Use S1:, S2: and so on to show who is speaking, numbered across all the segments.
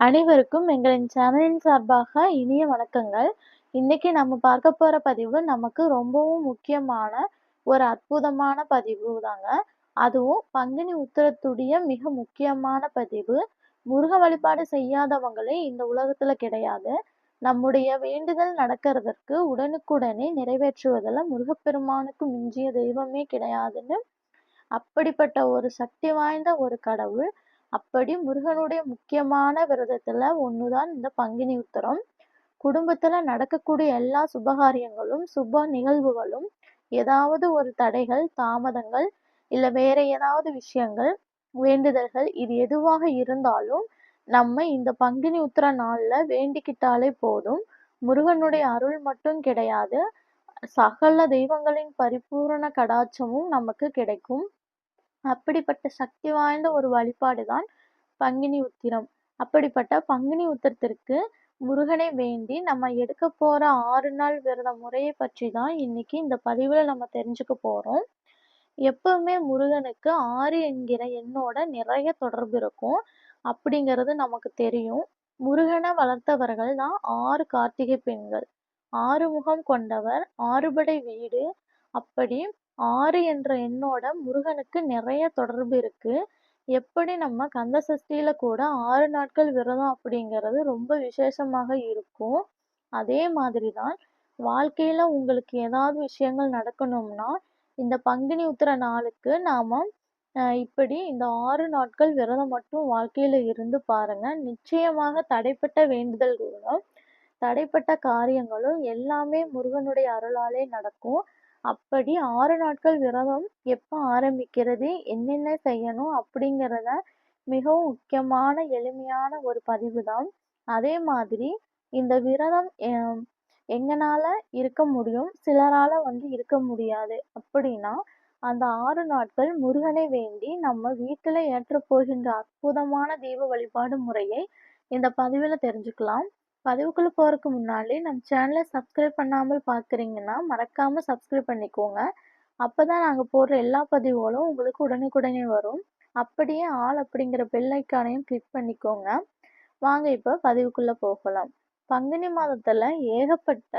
S1: அனைவருக்கும் எங்களின் சேனலின் சார்பாக இனிய வணக்கங்கள். இன்னைக்கு நம்ம பார்க்க போற பதிவு நமக்கு ரொம்பவும் முக்கியமான ஒரு அற்புதமான பதிவு தாங்க. அதுவும் பங்குனி உத்திரத்துடைய மிக முக்கியமான பதிவு. முருக வழிபாடு செய்யாதவங்களே இந்த உலகத்துல கிடையாது. நம்முடைய வேண்டுதல் நடக்கிறதற்கு உடனுக்குடனே நிறைவேற்றுவதில் முருகப்பெருமானுக்கு மிஞ்சிய தெய்வமே கிடையாதுன்னு அப்படிப்பட்ட ஒரு சக்தி வாய்ந்த ஒரு கடவுள். அப்படி முருகனுடைய முக்கியமான விரதத்துல ஒண்ணுதான் இந்த பங்கினி உத்தரம் குடும்பத்துல நடக்கக்கூடிய எல்லா சுபகாரியங்களும், சுப நிகழ்வுகளும் ஏதாவது ஒரு தடைகள், தாமதங்கள் இல்ல வேற ஏதாவது விஷயங்கள், வேண்டுதல்கள் இது எதுவாக இருந்தாலும் நம்ம இந்த பங்குனி உத்திர நாள்ல வேண்டிக்கிட்டாலே போதும். முருகனுடைய அருள் மட்டும் கிடையாது. சகல தெய்வங்களின் பரிபூரண கடாட்சமும் நமக்கு கிடைக்கும். அப்படிப்பட்ட சக்தி வாய்ந்த ஒரு வழிபாடு தான் பங்கினி உத்திரம். அப்படிப்பட்ட பங்குனி உத்திரத்திற்கு முருகனை வேண்டி நம்ம எடுக்க போற ஆறு நாள் விரத முறையை பற்றி தான் இன்னைக்கு இந்த பதிவுல நம்ம தெரிஞ்சுக்க போறோம். எப்பவுமே முருகனுக்கு ஆறு என்கிற எண்ணோட நிறைய தொடர்பு இருக்கும் அப்படிங்கிறது நமக்கு தெரியும். முருகனை வளர்த்தவர்கள் தான் ஆறு கார்த்திகை பெண்கள். ஆறு முகம் கொண்டவர், ஆறுபடை வீடு அப்படி ஆறு என்ற எண்ணோட முருகனுக்கு நிறைய தொடர்பு இருக்கு. எப்படி நம்ம கந்த சஷ்டியில கூட ஆறு நாட்கள் விரதம் அப்படிங்கிறது ரொம்ப விசேஷமாக இருக்கும். அதே மாதிரி தான் வாழ்க்கையில உங்களுக்கு ஏதாவது விஷயங்கள் நடக்கணும்னா இந்த பங்குனி உத்திர நாளுக்கு நாம அஹ் இப்படி இந்த ஆறு நாட்கள் விரதம் மட்டும் வாழ்க்கையில இருந்து பாருங்க. நிச்சயமாக தடைப்பட்ட வேண்டுதல்களும், தடைப்பட்ட காரியங்களும் எல்லாமே முருகனுடைய அருளாலே நடக்கும். அப்படி ஆறு நாட்கள் விரதம் எப்போ ஆரம்பிக்கிறது, என்னென்ன செய்யணும் அப்படிங்கிறத மிகவும் முக்கியமான எளிமையான ஒரு பதிவு தான். அதே மாதிரி இந்த விரதம் எங்கனால இருக்க முடியும், சிலரால வந்து இருக்க முடியாது. அப்படின்னா அந்த ஆறு நாட்கள் முருகனை வேண்டி நம்ம வீட்டில் ஏற்றப் போகின்ற அற்புதமான தெய்வ வழிபாடு முறையை இந்த பதிவில் தெரிஞ்சுக்கலாம். பதிவுக்குள்ளே போகிறதுக்கு முன்னாடி நம்ம சேனலை சப்ஸ்கிரைப் பண்ணாமல் பார்க்குறீங்கன்னா மறக்காமல் சப்ஸ்கிரைப் பண்ணிக்கோங்க. அப்போ தான் நாங்கள் போடுற எல்லா பதிவுகளும் உங்களுக்கு உடனுக்குடனே வரும். அப்படியே ஆள் அப்படிங்கிற பெல் ஐக்கானையும் கிளிக் பண்ணிக்கோங்க. வாங்க இப்போ பதிவுக்குள்ளே போகலாம். பங்குனி மாதத்தில் ஏகப்பட்ட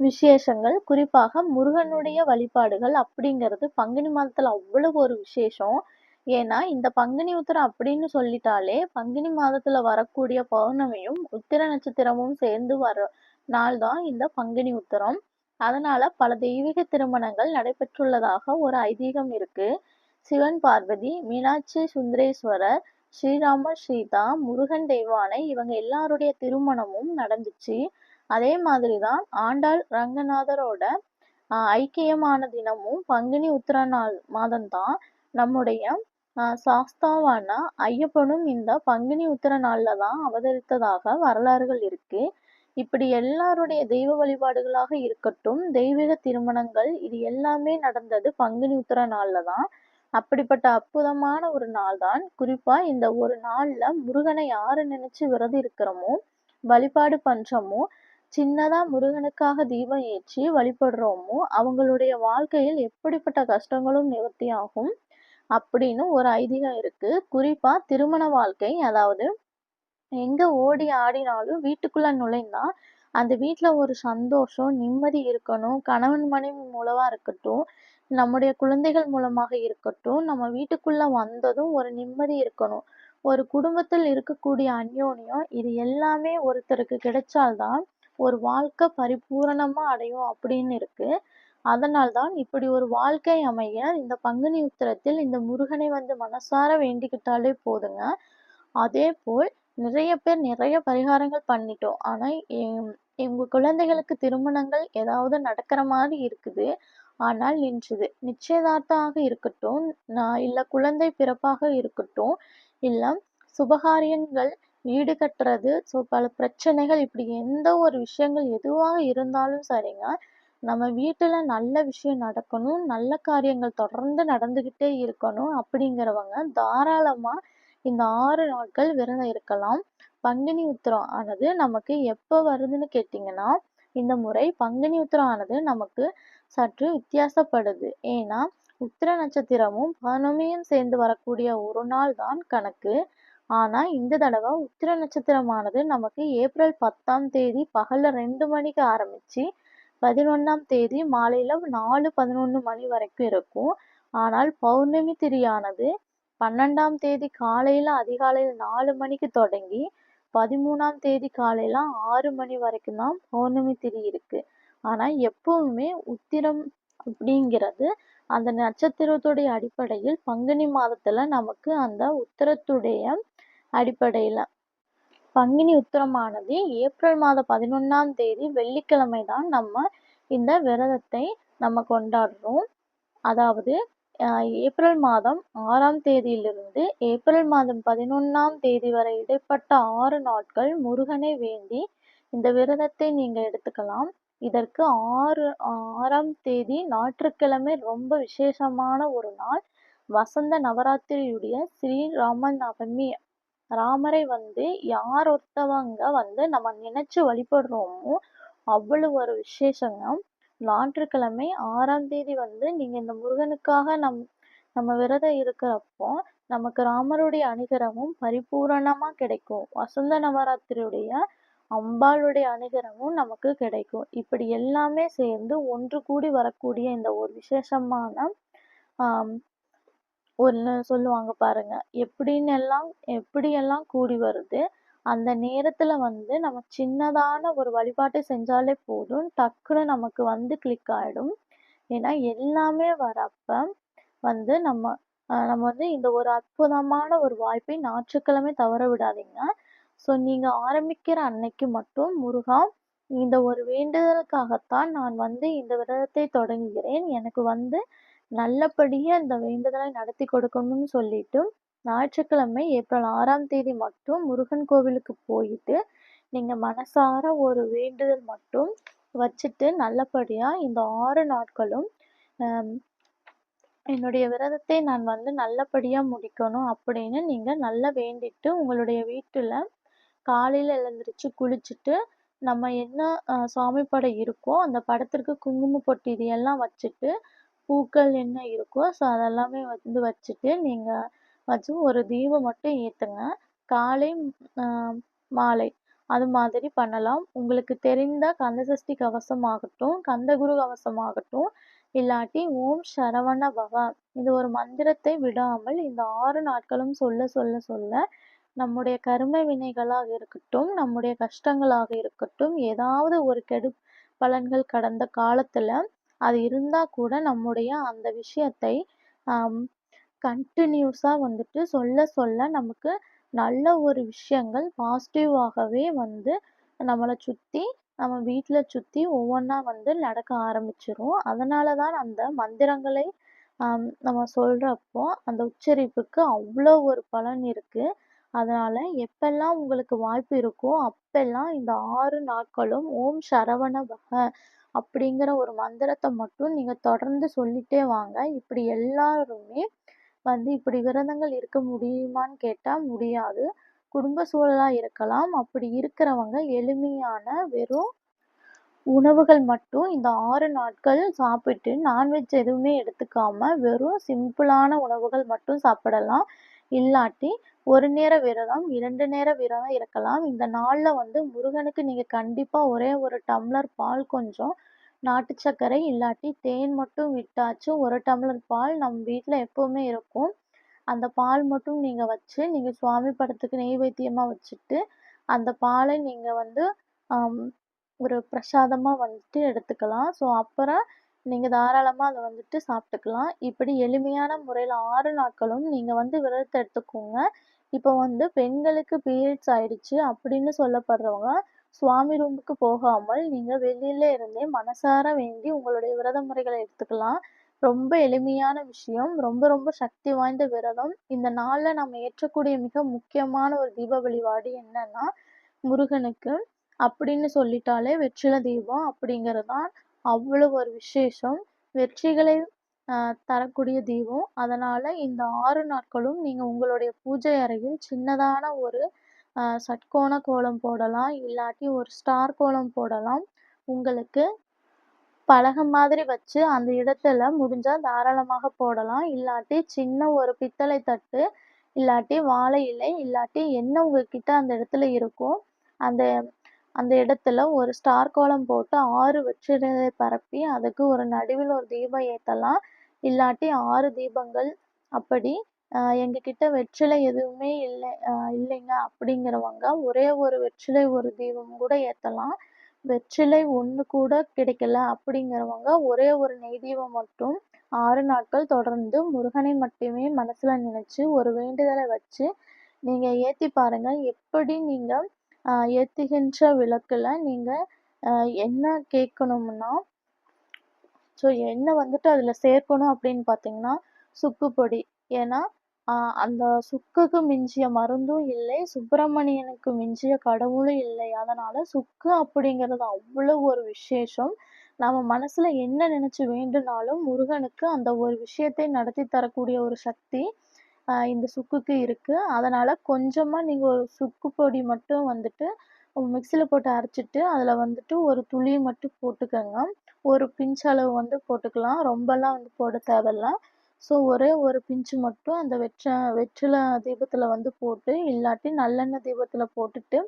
S1: விசேஷங்கள் குறிப்பாக முருகனுடைய வழிபாடுகள் அப்படிங்கிறது பங்குனி மாதத்தில் அவ்வளவு ஒரு விசேஷம். ஏன்னா இந்த பங்குனி உத்திரம் அப்படின்னு சொல்லிட்டாலே பங்குனி மாதத்துல வரக்கூடிய பௌர்ணமியும் உத்திர நட்சத்திரமும் சேர்ந்து வர நாள் தான் இந்த பங்குனி உத்திரம். அதனால பல தெய்வீக திருமணங்கள் நடைபெற்றுள்ளதாக ஒரு ஐதீகம் இருக்கு. சிவன் பார்வதி, மீனாட்சி சுந்தரேஸ்வரர், ஸ்ரீராமர் சீதா, முருகன் தெய்வானை இவங்க எல்லாருடைய திருமணமும் நடந்துச்சு. அதே மாதிரிதான் ஆண்டாள் ரங்கநாதரோட ஐக்கியமான தினமும் பங்குனி உத்திர நாள் மாதம்தான். நம்முடைய சாஸ்தாவான ஐயப்பனும் இந்த பங்குனி உத்திர நாளில் தான் அவதரித்ததாக வரலாறுகள் இருக்கு. இப்படி எல்லாருடைய தெய்வ வழிபாடுகளாக இருக்கட்டும், தெய்வீக திருமணங்கள் இது எல்லாமே நடந்தது பங்குனி உத்திர நாளில் தான். அப்படிப்பட்ட அற்புதமான ஒரு நாள் தான். குறிப்பா இந்த ஒரு நாள்ல முருகனை யாரு நினைச்சு விரதம் இருக்கிறோமோ, வழிபாடு பண்றோமோ, சின்னதா முருகனுக்காக தீபம் ஏற்றி வழிபடுறோமோ அவங்களுடைய வாழ்க்கையில் எப்படிப்பட்ட கஷ்டங்களும் நிவர்த்தியாகும் அப்படின்னு ஒரு ஐதீகம் இருக்கு. குறிப்பா திருமண வாழ்க்கை அதாவது எங்க ஓடி ஆடினாலும் வீட்டுக்குள்ள நுழைந்தா அந்த வீட்டுல ஒரு சந்தோஷம், நிம்மதி இருக்கணும். கணவன் மனைவி மூலமா இருக்கட்டும், நம்முடைய குழந்தைகள் மூலமாக இருக்கட்டும், நம்ம வீட்டுக்குள்ள வந்ததும் ஒரு நிம்மதி இருக்கணும். ஒரு குடும்பத்தில் இருக்கக்கூடிய அந்யோன்யம் இது எல்லாமே ஒருத்தருக்கு கிடைச்சால்தான் ஒரு வாழ்க்கை பரிபூரணமா அடையும் அப்படின்னு இருக்கு. அதனால்தான் இப்படி ஒரு வாழ்க்கை அமைய இந்த பங்குனி உத்திரத்தில் இந்த முருகனை வந்து மனசார வேண்டிக்கிட்டாலே போதுங்க. அதே போல் நிறைய பேர் நிறைய பரிகாரங்கள் பண்ணிட்டோம். ஆனால் எங்க குழந்தைகளுக்கு திருமணங்கள் ஏதாவது நடக்கிற மாதிரி இருக்குது. ஆனால் நின்றுது. நிச்சயதார்த்தமாக இருக்கட்டும், நான் இல்லை குழந்தை பிறப்பாக இருக்கட்டும், இல்லை சுபகாரியங்கள், வீடு கட்டுறது, ஸோ பல பிரச்சனைகள் இப்படி எந்த ஒரு விஷயங்கள் எதுவாக இருந்தாலும் சரிங்க, நம்ம வீட்டுல நல்ல விஷயம் நடக்கணும், நல்ல காரியங்கள் தொடர்ந்து நடந்துகிட்டே இருக்கணும் அப்படிங்கிறவங்க தாராளமா இந்த ஆறு நாட்கள் விரதம் இருக்கலாம். பங்குனி உத்திரம் ஆனது நமக்கு எப்ப வருதுன்னு கேட்டீங்கன்னா, இந்த முறை பங்குனி உத்திரம் ஆனது நமக்கு சற்று வித்தியாசப்படுது. ஏன்னா உத்திர நட்சத்திரமும் பௌர்ணமியும் சேர்ந்து வரக்கூடிய ஒரு நாள் தான் கணக்கு. ஆனா, இந்த தடவை உத்திர நட்சத்திரமானது நமக்கு ஏப்ரல் 10ஆம் தேதி பகல்ல ரெண்டு மணிக்கு ஆரம்பிச்சு, 11ஆம் தேதி மாலையில் நாலு பதினொன்று மணி வரைக்கும் இருக்கும். ஆனால் பௌர்ணமி திரியானது பன்னெண்டாம் தேதி காலையில் அதிகாலையில் நாலு மணிக்கு தொடங்கி, 13ஆம் தேதி காலையில் ஆறு மணி வரைக்கும் தான் பௌர்ணமி திரி இருக்கு. ஆனால் எப்பவுமே உத்திரம் அப்படிங்கிறது அந்த நட்சத்திரத்துடைய அடிப்படையில் பங்குனி மாதத்தில் நமக்கு அந்த உத்திரத்துடைய அடிப்படையில் பங்குனி உத்திரமானது ஏப்ரல் மாதம் 11ஆம் தேதி வெள்ளிக்கிழமை தான் நம்ம இந்த விரதத்தை நம்ம கொண்டாடுறோம். அதாவது ஏப்ரல் மாதம் ஆறாம் தேதியிலிருந்து ஏப்ரல் மாதம் 11ஆம் தேதி வரை இடைப்பட்ட ஆறு நாட்கள் முருகனை வேண்டி இந்த விரதத்தை நீங்க எடுத்துக்கலாம். இதற்கு 6 6ஆம் தேதி ஞாயிற்றுக்கிழமை ரொம்ப விசேஷமான ஒரு நாள். வசந்த நவராத்திரியுடைய ஸ்ரீராம நவமி. ராமரை வந்து யார் ஒருத்தவங்க வந்து நம்ம நினைச்சு வழிபடுறோமோ, அவ்வளவு ஒரு விசேஷங்க. ஞாயிற்றுக்கிழமை ஆறாம் தேதி வந்து நீங்க இந்த முருகனுக்காக நம் நம்ம விரதம் இருக்கிறப்போ, நமக்கு ராமருடைய அனுகிரகமும் பரிபூரணமா கிடைக்கும். வசந்த நவராத்திரியுடைய அம்பாளுடைய அனுகிரகமும் நமக்கு கிடைக்கும். இப்படி எல்லாமே சேர்ந்து ஒன்று கூடி வரக்கூடிய இந்த ஒரு விசேஷமான ஒன்று ஒண்ணு சொல்லுவாங்க பாருங்க. எப்படின்னு எல்லாம் எப்படியெல்லாம் கூடி வருது. அந்த நேரத்துல வந்து நம்ம சின்னதான ஒரு வழிபாட்டை செஞ்சாலே போதும். டக்குனு நமக்கு வந்து கிளிக் ஆகிடும் ஏன்னா எல்லாமே வரப்ப வந்து நம்ம நம்ம வந்து இந்த ஒரு அற்புதமான ஒரு வாய்ப்பை ஞாயிற்றுக்கிழமை தவற விடாதீங்க. ஸோ நீங்கள் ஆரம்பிக்கிற அன்னைக்கு மட்டும் முருகா, இந்த ஒரு வேண்டுதலுக்காகத்தான் நான் வந்து இந்த விரதத்தை தொடங்குகிறேன். எனக்கு வந்து நல்லபடியாக இந்த வேண்டுதலை நடத்தி கொடுக்கணும்னு சொல்லிட்டு, ஞாயிற்றுக்கிழமை ஏப்ரல் ஆறாம் தேதி மட்டும் முருகன் கோவிலுக்கு போயிட்டு, நீங்க மனசார ஒரு வேண்டுதல் மட்டும் வச்சுட்டு நல்லபடியா இந்த ஆறு நாட்களும் என்னுடைய விரதத்தை நான் வந்து நல்லபடியா முடிக்கணும் அப்படின்னு நீங்க நல்லா வேண்டிட்டு, உங்களுடைய வீட்டுல காலையில எழுந்திரிச்சு குளிச்சுட்டு, நம்ம என்ன சாமி படம் இருக்கோ, அந்த படத்திற்கு குங்கும பொட்டு இது எல்லாம் வச்சுட்டு, பூக்கள் என்ன இருக்கோ, ஸோ அதெல்லாமே வந்து வச்சுட்டு, நீங்கள் வச்சு ஒரு தீபம் மட்டும் ஏற்றுங்க காலை மாலை அது மாதிரி பண்ணலாம். உங்களுக்கு தெரிந்த கந்தசஷ்டி கவசம் ஆகட்டும், கந்தகுரு கவசம் ஆகட்டும், இல்லாட்டி ஓம் சரவண பவ. இது ஒரு மந்திரத்தை விடாமல் இந்த ஆறு நாட்களும் சொல்ல சொல்ல சொல்ல, நம்முடைய கரும வினைகளாக இருக்கட்டும், நம்முடைய கஷ்டங்களாக இருக்கட்டும், ஏதாவது ஒரு கெடு பலன்கள் கடந்த காலத்தில் அது இருந்தா கூட நம்முடைய அந்த விஷயத்தை அம் வந்துட்டு சொல்ல சொல்ல நமக்கு நல்ல ஒரு விஷயங்கள் பாசிட்டிவாகவே வந்து நம்மளை சுத்தி, நம்ம வீட்டில் சுத்தி ஒவ்வொன்னா வந்து நடக்க ஆரம்பிச்சிரும் அதனால தான் அந்த மந்திரங்களை நம்ம சொல்றப்போ, அந்த உச்சரிப்புக்கு அவ்வளோ ஒரு பலன் இருக்கு. அதனால எப்பெல்லாம் உங்களுக்கு வாய்ப்பு இருக்கோ, அப்பெல்லாம் இந்த ஆறு நாட்களும் ஓம் சரவண பக அப்படிங்கிற ஒரு மந்திரத்தை மட்டும் நீங்கள் தொடர்ந்து சொல்லிட்டே வாங்க. இப்படி எல்லாருமே வந்து இப்படி விரதங்கள் இருக்க முடியுமான்னு கேட்டால் முடியாது. குடும்ப சூழலாக இருக்கலாம். அப்படி இருக்கிறவங்க எளிமையான வெறும் உணவுகள் மட்டும் இந்த ஆறு நாட்கள் சாப்பிட்டு, நான்வெஜ் எதுவுமே எடுத்துக்காம, வெறும் சிம்பிளான உணவுகள் மட்டும் சாப்பிடலாம். இல்லாட்டி, ஒரு நேர விரதம், இரண்டு நேர விரதம் இருக்கலாம். இந்த நாளில் வந்து முருகனுக்கு நீங்கள் கண்டிப்பாக ஒரே ஒரு டம்ளர் பால் கொஞ்சம் நாட்டு சர்க்கரை இல்லாட்டி தேன் மட்டும் விட்டாச்சு ஒரு டம்ளர் பால் நம் வீட்டில் எப்போவுமே இருக்கும். அந்த பால் மட்டும் நீங்கள் வச்சு, நீங்கள் சுவாமி படத்துக்கு நெய்வேத்தியமா வச்சுட்டு, அந்த பாலை நீங்கள் வந்து ஒரு பிரசாதமாக வந்துட்டு எடுத்துக்கலாம். ஸோ அப்புறம் நீங்கள் தாராளமாக அதை வந்துட்டு சாப்பிட்டுக்கலாம். இப்படி எளிமையான முறையில் ஆறு நாட்களும் நீங்கள் வந்து விரதத்தை எடுத்துக்கோங்க. இப்போ வந்து பெண்களுக்கு பீரியட்ஸ் ஆயிடுச்சு அப்படின்னு சொல்லப்படுறவங்க, சுவாமி ரூமுக்கு போகாமல் நீங்க வெளியில இருந்தே மனசார வேண்டி உங்களுடைய விரத முறைகளை எடுத்துக்கலாம். ரொம்ப எளிமையான விஷயம். ரொம்ப ரொம்ப சக்தி வாய்ந்த விரதம். இந்த நாள்ல நம்ம ஏற்றக்கூடிய மிக முக்கியமான ஒரு தீப வழிபாடு என்னன்னா, முருகனுக்கு அப்படின்னு சொல்லிட்டாலே வெற்றில தீபம் அப்படிங்கிறது தான் அவ்வளவு ஒரு விசேஷம். வெற்றிகளை தரக்கூடிய தீபம். அதனால இந்த ஆறு நாட்களும் நீங்க உங்களுடைய பூஜை அறையில் சின்னதான ஒரு சட்கோண கோலம் போடலாம். இல்லாட்டி ஒரு ஸ்டார் கோலம் போடலாம். உங்களுக்கு பலகை மாதிரி வச்சு அந்த இடத்துல முடிஞ்சால் தாராளமாக போடலாம். இல்லாட்டி சின்ன ஒரு பித்தளை தட்டு, இல்லாட்டி வாழை இலை இல்லாட்டி என்ன உங்ககிட்ட அந்த இடத்துல இருக்கோ அந்த அந்த இடத்துல ஒரு ஸ்டார் கோலம் போட்டு ஆறு வெற்றிலையை பரப்பி அதுக்கு ஒரு நடுவில் ஒரு தீபம் ஏற்றலாம் இல்லாட்டி ஆறு தீபங்கள் அப்படி எங்ககிட்ட வெற்றிலை எதுவுமே இல்லை இல்லைங்க அப்படிங்கிறவங்க ஒரே ஒரு வெற்றிலை ஒரு தீபம் கூட ஏற்றலாம் வெற்றிலை ஒன்று கூட கிடைக்கல அப்படிங்கிறவங்க ஒரே ஒரு நெய் தீபம் மட்டும் ஆறு நாட்கள் தொடர்ந்து முருகனை மட்டுமே மனசில் நினச்சி ஒரு வேண்டுதலை வச்சு நீங்கள் ஏற்றி பாருங்கள் எப்படி நீங்கள் ஏற்றுகின்ற விளக்கில் நீங்கள் என்ன கேட்கணும்னா ஸோ என்ன வந்துட்டு அதில் சேர்க்கணும் அப்படின்னு பார்த்தீங்கன்னா சுக்குப்பொடி. ஏன்னா அந்த சுக்குக்கு மிஞ்சிய மருந்தும் இல்லை சுப்பிரமணியனுக்கு மிஞ்சிய கடவுளும் இல்லை. அதனால் சுக்கு அப்படிங்கிறது அவ்வளோ ஒரு விசேஷம். நம்ம மனசில் என்ன நினச்சி வேண்டுனாலும் முருகனுக்கு அந்த ஒரு விஷயத்தை நடத்தி தரக்கூடிய ஒரு சக்தி இந்த சுக்குக்கு இருக்குது அதனால் கொஞ்சமாக நீங்கள் ஒரு சுக்கு பொடி மட்டும் வந்துட்டு மிக்சியில் போட்டு அரைச்சிட்டு அதில் வந்துட்டு ஒரு துளி மட்டும் போட்டுக்கோங்க. ஒரு பிஞ்ச் அளவு வந்து போட்டுக்கலாம். ரொம்பலாம் வந்து போட தேவையில்ல. ஸோ ஒரே ஒரு பிஞ்சு மட்டும் அந்த வெற்ற வெற்றிலை தீபத்தில் வந்து போட்டு இல்லாட்டி நல்லெண்ணெய் தீபத்தில் போட்டுட்டு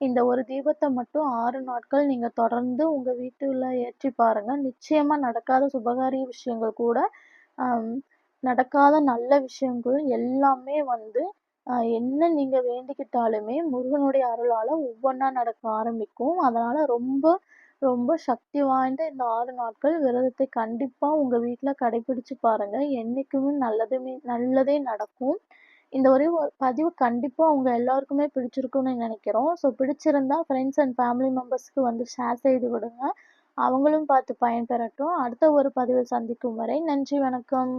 S1: இந்த ஒரு தீபத்தை மட்டும் ஆறு நாட்கள் நீங்கள் தொடர்ந்து உங்கள் வீட்டில் ஏற்றி பாருங்கள் நிச்சயமாக நடக்காத சுபகாரிய விஷயங்கள் கூட நடக்காத நல்ல விஷயங்கள் எல்லாமே வந்து என்ன நீங்கள் வேண்டிக்கிட்டாலுமே முருகனுடைய அருளால் ஒவ்வொன்றா நடக்க ஆரம்பிக்கும். அதனால் ரொம்ப ரொம்ப சக்தி வாய்ந்த இந்த ஆறு நாட்கள் விரதத்தை கண்டிப்பாக உங்கள் வீட்டில் கடைபிடிச்சு பாருங்கள் என்றைக்குமே நல்லதுமே நல்லதே நடக்கும். இந்த ஒரே ஒரு பதிவு கண்டிப்பாக உங்கள் எல்லாருக்குமே பிடிச்சிருக்குன்னு நினைக்கிறோம். ஸோ பிடிச்சிருந்தா ஃப்ரெண்ட்ஸ் அண்ட் ஃபேமிலி மெம்பர்ஸ்க்கு வந்து ஷேர் செய்து விடுங்க. அவங்களும் பார்த்து பயன்பெறட்டும். அடுத்த ஒரு பதிவில் சந்திக்கும் வரை நன்றி வணக்கம்.